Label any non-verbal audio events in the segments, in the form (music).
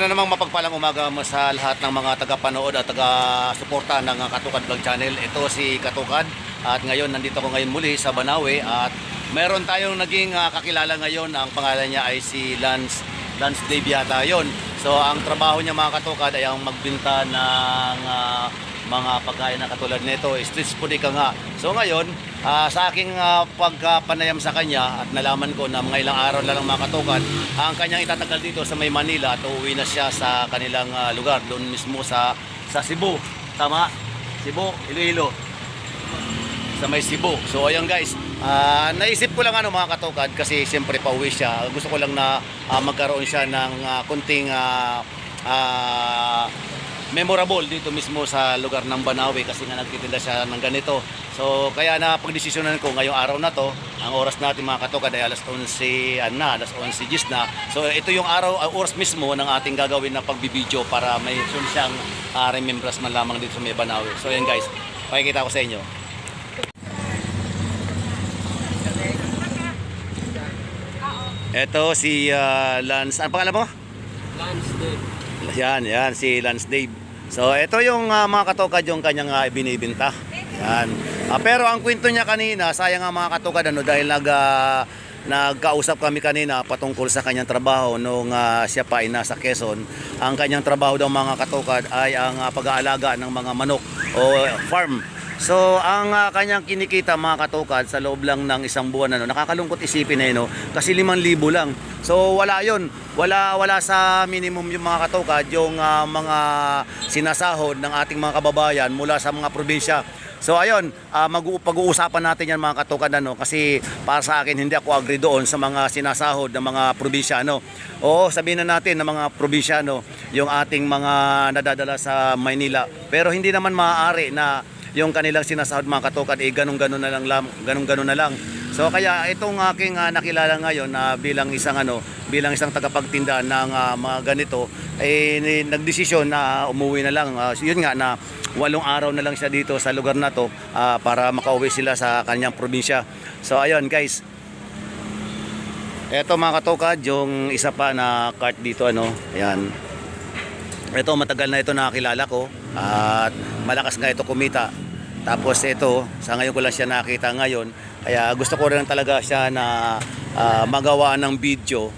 Na namang mapagpalang umaga mo sa lahat ng mga taga-panood at taga-suporta ng Katukad Vlog Channel. Ito si Katukad at ngayon nandito ako ngayon muli sa Banawe at meron tayong naging uh, kakilala ngayon. Ang pangalan niya ay si Lance, Lance Dave yata yun. So ang trabaho niya mga Katukad ay ang magbinta ng uh, mga pagkain na katulad nito, street food ika nga. So ngayon, ah, sa aking ah, pagkapanayam sa kanya at nalaman ko na mga ilang araw na lang mga katukan, ang kanyang itatagal dito sa may Manila at uuwi na siya sa kanilang ah, lugar, doon mismo sa sa Cebu. Tama? Cebu, Iloilo. Sa may Cebu. So ayun guys, ah, naisip ko lang ano mga katukad kasi siyempre pauwi siya. Gusto ko lang na ah, magkaroon siya ng ah, kunting ah, ah, memorable dito mismo sa lugar ng Banawe kasi nga nagtitinda siya ng ganito. So kaya na pagdesisyonan ko ngayong araw na to, ang oras natin mga katukad ay alas 11 ano na, alas 11 gis na. So ito yung araw, ang oras mismo ng ating gagawin na pagbibideo para may sun siyang uh, remembrance man lamang dito sa may Banawe. So yan guys, pakikita ko sa inyo. Ito si ah, Lance, ano pangalan mo? Lance Dave. Yan, yan, si Lance Dave. So, ito yung ah, mga katokad yung kanyang uh, binibinta. Yan. Ah, pero ang kwento niya kanina, sayang nga mga katokad ano, dahil nag, ah, nagkausap kami kanina patungkol sa kanyang trabaho nung ah, siya pa ay nasa Quezon. Ang kanyang trabaho daw mga katokad ay ang ah, pag-aalaga ng mga manok o farm. So, ang ah, kanyang kinikita mga katukad sa loob lang ng isang buwan ano, nakakalungkot isipin eh no, kasi 5,000 lang. So, wala 'yon. Wala wala sa minimum yung mga katukad yung ah, mga sinasahod ng ating mga kababayan mula sa mga probinsya. So ayun, ah, mag- pag-uusapan natin yan mga katukad ano kasi para sa akin hindi ako agree doon sa mga sinasahod ng mga probinsyano. Oo, sabihin na natin ng mga probinsyano yung ating mga nadadala sa Maynila. Pero hindi naman maaari na yung kanilang sinasahod mga katukad eh ganun-ganun na lang, ganun-ganun na lang. So kaya itong aking ah, nakilala ngayon na bilang isang ano, bilang isang tagapagtinda ng ah, mga ganito eh ni- nagdesisyon na umuwi na lang. Ah, yun nga na walong araw na lang siya dito sa lugar na to ah, para makauwi sila sa kanyang probinsya. So ayun guys. Ito mga katukad, yung isa pa na cart dito ano, ayan. Ito matagal na ito nakakilala ko at malakas nga ito kumita. Tapos ito, sa ngayon ko lang siya nakita ngayon. Kaya gusto ko rin talaga siya na ah, magawa ng video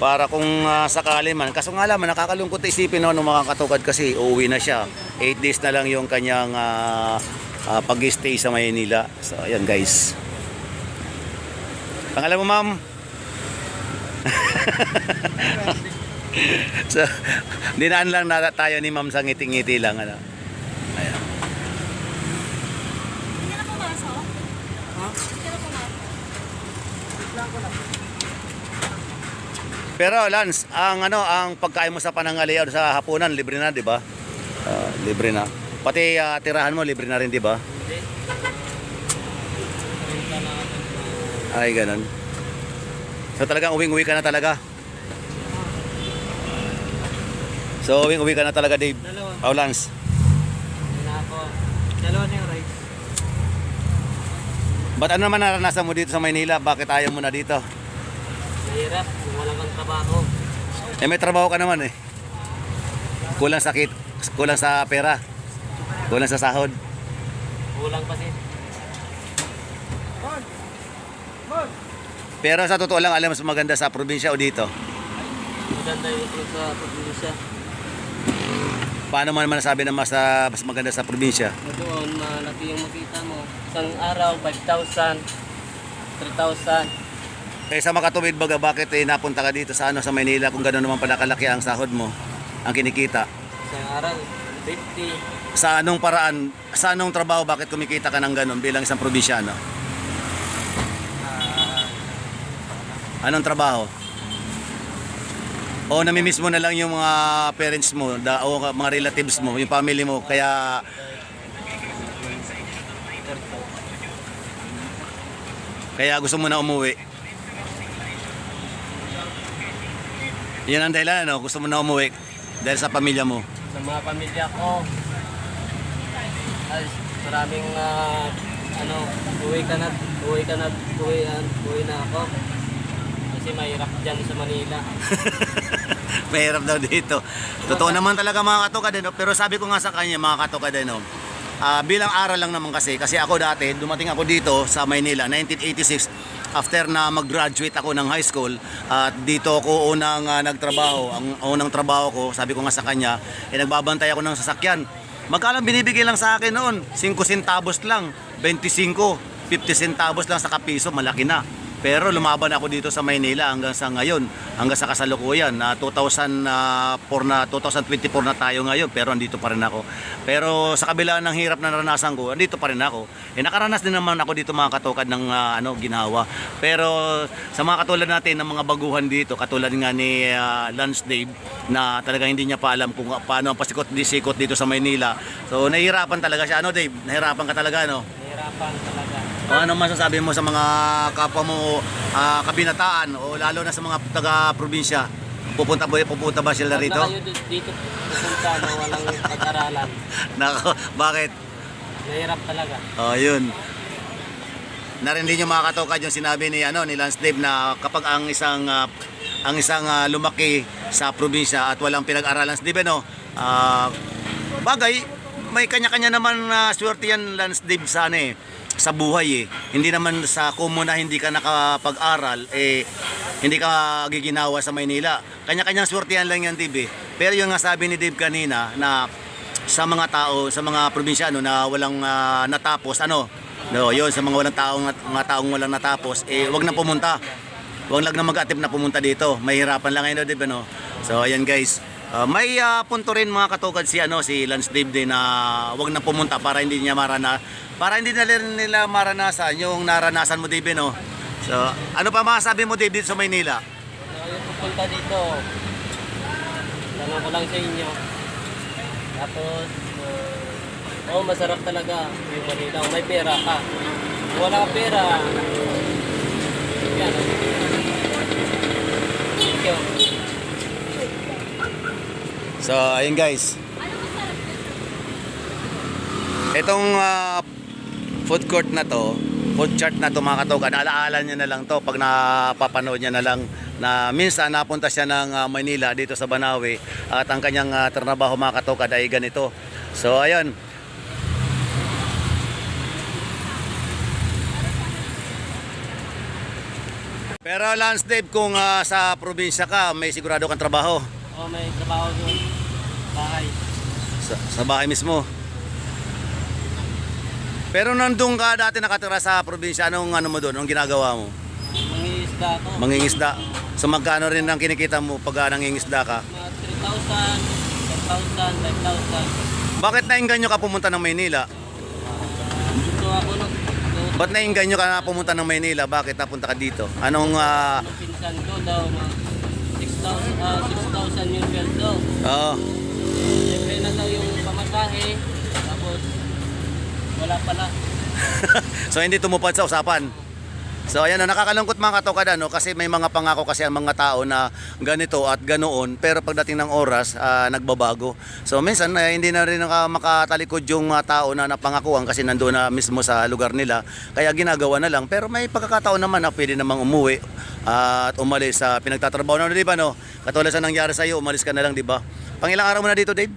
para kung ah, sakali man. Kaso nga naman, nakakalungkot isipin no, ng mga katukad kasi uuwi na siya. 8 days na lang yung kanyang ah, ah, pag-stay sa Maynila. So ayan guys. Pangalan mo ma'am? (laughs) (laughs) so, dinaan lang na tayo ni ma'am sa ngiti-ngiti lang. Ano. Ayan. Hindi na pumasok? Ha? Hindi na pumasok? Pero Lance, ang ano, ang pagkain mo sa panangalian sa hapunan libre na, 'di ba? Ah, libre na. Pati ah, tirahan mo libre na rin, 'di ba? Ay, ganun. So talagang uwing-uwi ka na talaga. So uwing-uwi ka na talaga, Dave. Dalawa. Na ako. Dalawa na yung rice. Ba't ano naman naranasan mo dito sa Maynila? Bakit ayaw mo na dito? Mahirap kung wala kang trabaho. Eh may trabaho ka naman eh. Kulang sakit, kulang sa pera, kulang sa sahod. Kulang pa sin. Pero sa totoo lang, alam mas maganda sa probinsya o dito. Maganda yung sa probinsya. Paano man nasabi na mas, ah, mas maganda sa probinsya? Doon, malaki yung makita mo. Isang araw, 5,000, 3,000. Eh sa makatubid baga, bakit eh, napunta ka dito sa ano sa Maynila kung gano'n naman pala kalaki ang sahod mo, ang kinikita? Isang araw, 50. Sa anong paraan, sa anong trabaho, bakit kumikita ka ng gano'n bilang isang probinsyano? Ah, Anong trabaho? O namimiss mo na lang yung mga parents mo, da, o mga relatives mo, yung family mo, kaya kaya gusto mo na umuwi. Yan ang dahilan, ano? gusto mo na umuwi dahil sa pamilya mo. sa mga pamilya ko. Ay, maraming ah, ano, uwi ka na, uwi ka na, uwi, ah, uwi na ako. Kasi mahirap dyan sa Manila. (laughs) Mahirap daw dito. Totoo naman talaga mga katokad no? pero sabi ko nga sa kanya mga katokad no? ah, bilang aral lang naman kasi kasi ako dati dumating ako dito sa Maynila 1986 after na mag-graduate ako ng high school at dito ako unang ah, nagtrabaho ang unang trabaho ko sabi ko nga sa kanya eh nagbabantay ako ng sasakyan magkano binibigay lang sa akin noon 5 centavos lang 25 50 centavos lang sa kapiso malaki na pero lumaban ako dito sa Maynila hanggang sa ngayon, hanggang sa kasalukuyan na 2004 na 2024 na tayo ngayon pero andito pa rin ako. Pero sa kabila ng hirap na naranasan ko, andito pa rin ako. Eh nakaranas din naman ako dito mga katokad ng ah, ano ginawa. Pero sa mga katulad natin ng mga baguhan dito, katulad nga ni ah, Lance Dave na talaga hindi niya pa alam kung paano ang pasikot di sikot dito sa Maynila. So nahihirapan talaga siya. Ano Dave? Nahihirapan ka talaga no? Nahirapan talaga. O ano masasabi mo sa mga kapwa mo ah, kabinataan o lalo na sa mga taga-probinsya? Pupunta ba, pupunta ba sila Huwag rito? na kayo di- dito pupunta na walang pag-aralan. (laughs) Nako, bakit? Nahirap talaga. Oh, yun. Narinig niyo mga katokad yung sinabi ni ano ni Lance Dave na kapag ang isang ah, ang isang ah, lumaki sa probinsya at walang pinag-aralan, di ba no? Ah, bagay, may kanya-kanya naman na swerte yan Lance Dave sa ano eh, sa buhay eh. Hindi naman sa kumo na hindi ka nakapag-aral eh hindi ka giginawa sa Maynila. Kanya-kanyang swerte yan lang yan Dave eh. Pero yung nga sabi ni Dave kanina na sa mga tao, sa mga probinsyano na walang ah, natapos, ano, no, yun, sa mga walang taong, mga taong walang natapos, eh, wag na pumunta. Wag lang na mag-attempt na pumunta dito. Mahirapan lang ngayon, di ba, no? So, ayan guys. Ah, may ah, punto rin mga katugad si ano si Lance Dave din na wag na pumunta para hindi niya marana para hindi na rin nila maranasan yung naranasan mo Dave no. So ano pa masasabi mo Dave dito sa Maynila? So, yung pupunta dito, tanong ko lang sa inyo. Tapos, uh, oh, masarap talaga yung Manila. May pera ka. Kung wala ka pera, yan. Thank you. So, ayun guys. Itong ah, food court na to, food chart na to mga katokan, alaala niya na lang to pag napapanood niya na lang na minsan napunta siya ng ah, Manila dito sa Banawe at ang kanyang ah, trabaho mga katokan ay ganito. So, ayun. Pero Lance Dave, kung ah, sa probinsya ka, may sigurado kang trabaho Oh, may trabaho doon. Bahay. sa, sa bahay mismo. Pero nandun ka dati nakatira sa probinsya, anong ano mo doon? Anong ginagawa mo? Mangingisda ako. Mangingisda. So magkano rin ang kinikita mo pag ah, nangingisda ka? Mga 3,000, 10,000, 5,000. Bakit nainganyo ka pumunta ng Maynila? Gusto ako nung nung- Ba't nainganyo ka na pumunta ng Maynila? Bakit napunta ka dito? Anong, ah, nung pinsan ko daw na 6,000 ah, 6,000 yung sweldo. oo. Siyempre na daw yung pamasahe. Wala pala. (laughs) so hindi tumupad sa usapan. So ayan na nakakalungkot mga katokadan no kasi may mga pangako kasi ang mga tao na ganito at ganoon pero pagdating ng oras ah, nagbabago. So minsan eh, hindi na rin makatalikod yung ah, tao na napangakuan kasi nandoon na mismo sa lugar nila kaya ginagawa na lang pero may pagkakataon naman na pwede namang umuwi ah, at umalis sa pinagtatrabaho na di ba no? Katulad sa nangyari sa iyo, umalis ka na lang di ba? Pangilang araw mo na dito, Dave?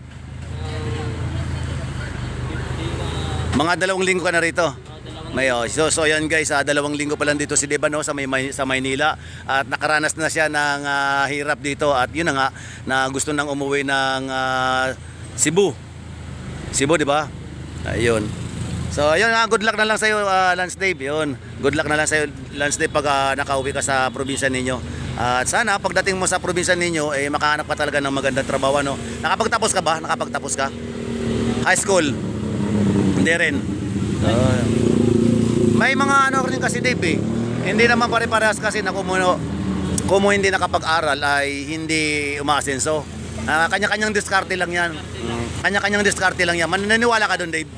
Mga dalawang linggo ka na rito. May oh, so so yan guys, ah, dalawang linggo pa lang dito si Deba no sa may, may- sa Maynila at nakaranas na siya ng ah, hirap dito at yun na nga na gusto nang umuwi ng ah, Cebu. Cebu, di ba? Ayun. So ayun, ah, good luck na lang sa iyo Lance Dave. Yun. Good luck na lang sa iyo Lance Dave pag ah, nakauwi ka sa probinsya ninyo. at sana pagdating mo sa probinsya ninyo eh makahanap ka talaga ng magandang trabaho no. Nakapagtapos ka ba? Nakapagtapos ka? High school. Hindi rin. Ah. may mga ano rin kasi Dave eh. Hindi naman pare-parehas kasi na kumuno kumo hindi nakapag-aral ay hindi umaasenso. Ah, kanya-kanyang diskarte lang yan. Kanya-kanyang diskarte lang yan. Maniniwala ka doon, Dave?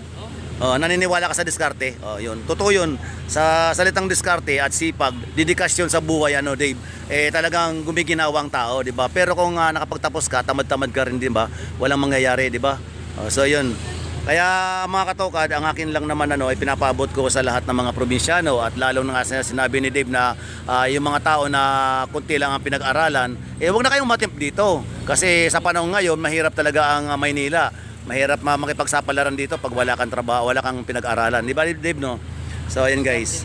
Oh, naniniwala ka sa diskarte. Oh, 'yun. Totoo 'yun. Sa salitang diskarte at sipag, dedikasyon sa buhay ano, Dave. Eh talagang gumiginawa ang tao, 'di ba? Pero kung ah, nakapagtapos ka, tamad-tamad ka rin, 'di ba? Walang mangyayari, 'di ba? Oh, so 'yun. Kaya mga katokad, ang akin lang naman ano, ay pinapabot ko sa lahat ng mga probinsyano at lalo na nga sinabi ni Dave na ah, yung mga tao na kunti lang ang pinag-aralan, eh wag na kayong matimp dito. Kasi sa panahon ngayon, mahirap talaga ang ah, Maynila. Mahirap ma- makipagsapalaran dito pag wala kang trabaho, wala kang pinag-aralan. Di ba Dave, no? So, ayan guys.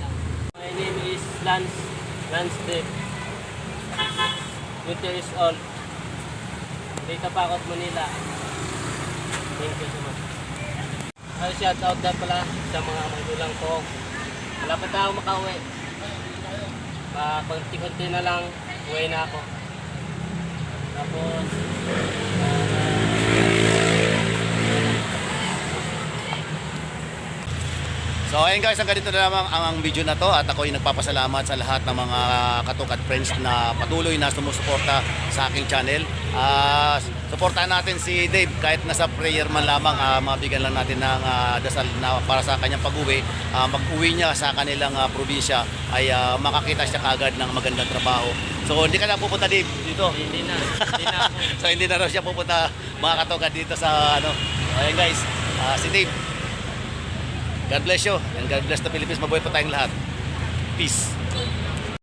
My name is Lance, Lance Dev. 20 years old. Dito pa ako Manila. Thank you so much. Ay, shout out na pala sa mga magulang ko. Malapit na ako makauwi. Pa, konti-konti na lang, uwi na ako. Tapos, So ayun guys, hanggang dito na lamang ang, ang video na to at ako ay nagpapasalamat sa lahat ng mga katukad friends na patuloy na sumusuporta sa aking channel. Ah, suportahan natin si Dave kahit nasa prayer man lamang, ah, mabigyan lang natin ng ah, dasal na para sa kanyang pag-uwi. Ah, mag-uwi niya sa kanilang ah, probinsya ay ah, makakita siya kagad ng magandang trabaho. So hindi ka na pupunta Dave dito. hindi na. Hindi na (laughs) so hindi na raw siya pupunta mga katukad dito sa ano. Ayun guys, ah, si Dave God bless you and God bless the Philippines. Mabuhay po tayong lahat. Peace.